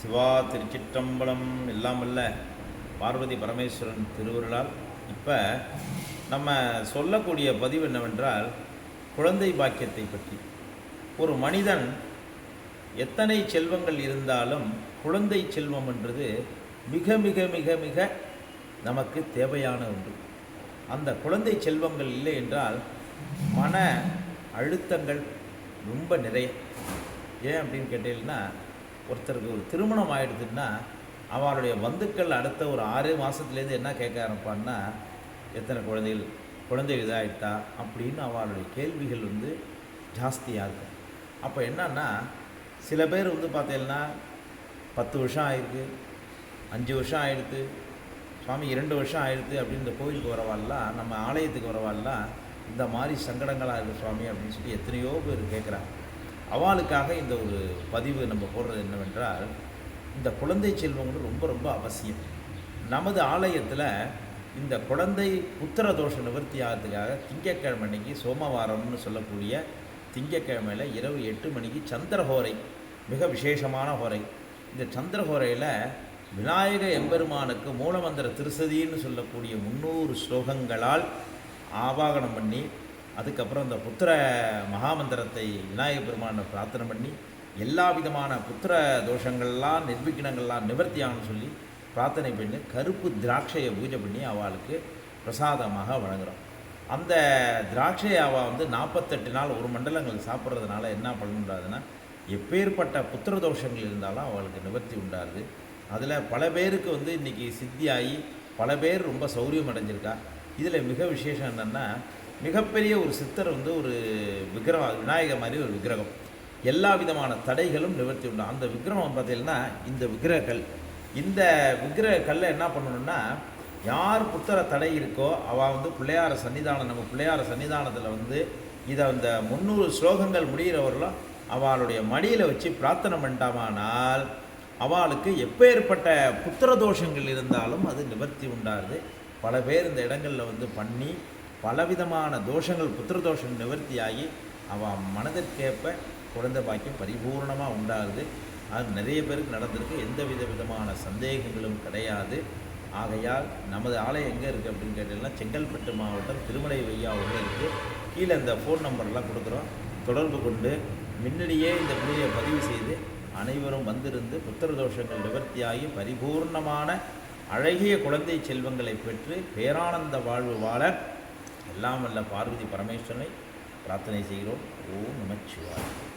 சிவா திருச்சிற்றம்பலம் இல்லாமல்ல பார்வதி பரமேஸ்வரன் திருவருளால். இப்போ நம்ம சொல்லக்கூடிய பதிவு என்னவென்றால் குழந்தை பாக்கியத்தை பற்றி. ஒரு மனிதன் எத்தனை செல்வங்கள் இருந்தாலும் குழந்தை செல்வம் என்றது மிக மிக மிக மிக நமக்கு தேவையான ஒன்று. அந்த குழந்தை செல்வங்கள் இல்லை என்றால் மன அழுத்தங்கள் ரொம்ப நிறைய. ஏன் அப்படின்னு கேட்டீங்கன்னா ஒருத்தருக்கு ஒரு திருமணம் ஆகிடுதுன்னா அவளுடைய பந்துக்கள் அடுத்த ஒரு ஆறு மாதத்துலேருந்து என்ன கேட்க ஆரம்பிப்பான்னா எத்தனை குழந்தைகள் குழந்தை இதாகிட்டா அப்படின்னு அவளுடைய கேள்விகள் வந்து ஜாஸ்தியாக இருக்கும். அப்போ என்னன்னா சில பேர் வந்து பார்த்தீங்கன்னா பத்து வருஷம் ஆயிருக்கு அஞ்சு வருஷம் ஆயிடுத்து சுவாமி இரண்டு வருஷம் ஆயிடுத்து அப்படின்னு இந்த கோயிலுக்கு வரவாள்லாம் நம்ம ஆலயத்துக்கு வரவாள்லாம் இந்த மாதிரி சங்கடங்களாக இருக்குது சுவாமி? அப்படின்னு சொல்லி எத்தனையோ பேர் கேட்குறாங்க அவளுக்காக இந்த ஒரு பதிவு நம்ம போடுறது என்னவென்றால் இந்த குழந்தை செல்வங்கள் ரொம்ப ரொம்ப அவசியம். நமது ஆலயத்தில் இந்த குழந்தை புத்திர தோஷ நிவர்த்தி ஆகிறதுக்காக திங்கட்கிழமை அன்னைக்கு சோமவாரம்னு சொல்லக்கூடிய திங்கக்கிழமையில் இரவு எட்டு மணிக்கு சந்திரஹோரை மிக விசேஷமான ஹோரை. இந்த சந்திரஹோரையில் விநாயக எம்பெருமானுக்கு மூலமந்திர திருசதின்னு சொல்லக்கூடிய முந்நூறு ஸ்லோகங்களால் ஆவாகனம் பண்ணி அதுக்கப்புறம் இந்த புத்திர மகாமந்திரத்தை விநாயகப் பெருமானை பிரார்த்தனை பண்ணி எல்லா விதமான புத்திர தோஷங்கள்லாம் நிர்விக்னங்கள்லாம் நிவர்த்தியாகணும்னு சொல்லி பிரார்த்தனை பண்ணி கருப்பு திராட்சையை பூஜை பண்ணி அவளுக்கு பிரசாதமாக வழங்குறோம். அந்த திராட்சை அவள் வந்து நாற்பத்தெட்டு நாள் ஒரு மண்டலங்கள் சாப்பிட்றதுனால என்ன பண்ணுறாதுன்னா எப்பேற்பட்ட புத்திர தோஷங்கள் இருந்தாலும் அவளுக்கு நிவர்த்தி உண்டாருது அதில் பல பேருக்கு வந்து இன்றைக்கி சித்தியாகி பல பேர் ரொம்ப சௌரியம் அடைஞ்சிருக்கா. இதில் மிக விசேஷம் என்னென்னா மிகப்பெரிய ஒரு சித்தர் வந்து ஒரு விக்கிரகம் விநாயகர் மாதிரி ஒரு விக்கிரகம். எல்லா விதமான தடைகளும் நிவர்த்தி உண்டு. அந்த விக்கிரகம் பார்த்தீங்கன்னா இந்த விக்கிரகல் இந்த விக்கிரக கல்லை என்ன பண்ணணும்னா யார் புத்தர தடை இருக்கோ அவள் வந்து பிள்ளையார சன்னிதானம் நம்ம பிள்ளையார சன்னிதானத்தில் வந்து இதை அந்த முந்நூறு ஸ்லோகங்கள் முடிகிறவர்களும் அவளுடைய மடியில் வச்சு பிரார்த்தனை பண்ணிட்டாமானால் அவளுக்கு எப்பேற்பட்ட புத்திர தோஷங்கள் இருந்தாலும் அது நிவர்த்தி உண்டாது பல பேர் இந்த இடங்களில் வந்து பண்ணி பலவிதமான தோஷங்கள் புத்திர தோஷம் நிவர்த்தியாகி அவன் மனதிற்கேற்ப குழந்தை பாக்கியம் பரிபூர்ணமாக உண்டாகுது. அது நிறைய பேருக்கு நடந்திருக்கு. எந்த வித விதமான சந்தேகங்களும் கிடையாது. ஆகையால் நமது ஆலயம் எங்கே இருக்குது அப்படின்னு கேட்டீங்கன்னா செங்கல்பட்டு மாவட்டம் திருமலை வையாவில் இருக்குது கீழே இந்த ஃபோன் நம்பர்லாம் கொடுக்குறோம். தொடர்பு கொண்டு முன்னாடியே இந்த பூஜையை பதிவு செய்து அனைவரும் வந்திருந்து புத்திர தோஷங்கள் நிவர்த்தியாகி பரிபூர்ணமான அழகிய குழந்தை செல்வங்களை பெற்று பேரானந்த வாழ்வு வாழ எல்லாம் வல்ல பார்வதி பரமேஸ்வரனை பிரார்த்தனை செய்கிறோம். ஓம் நமச்சிவாய்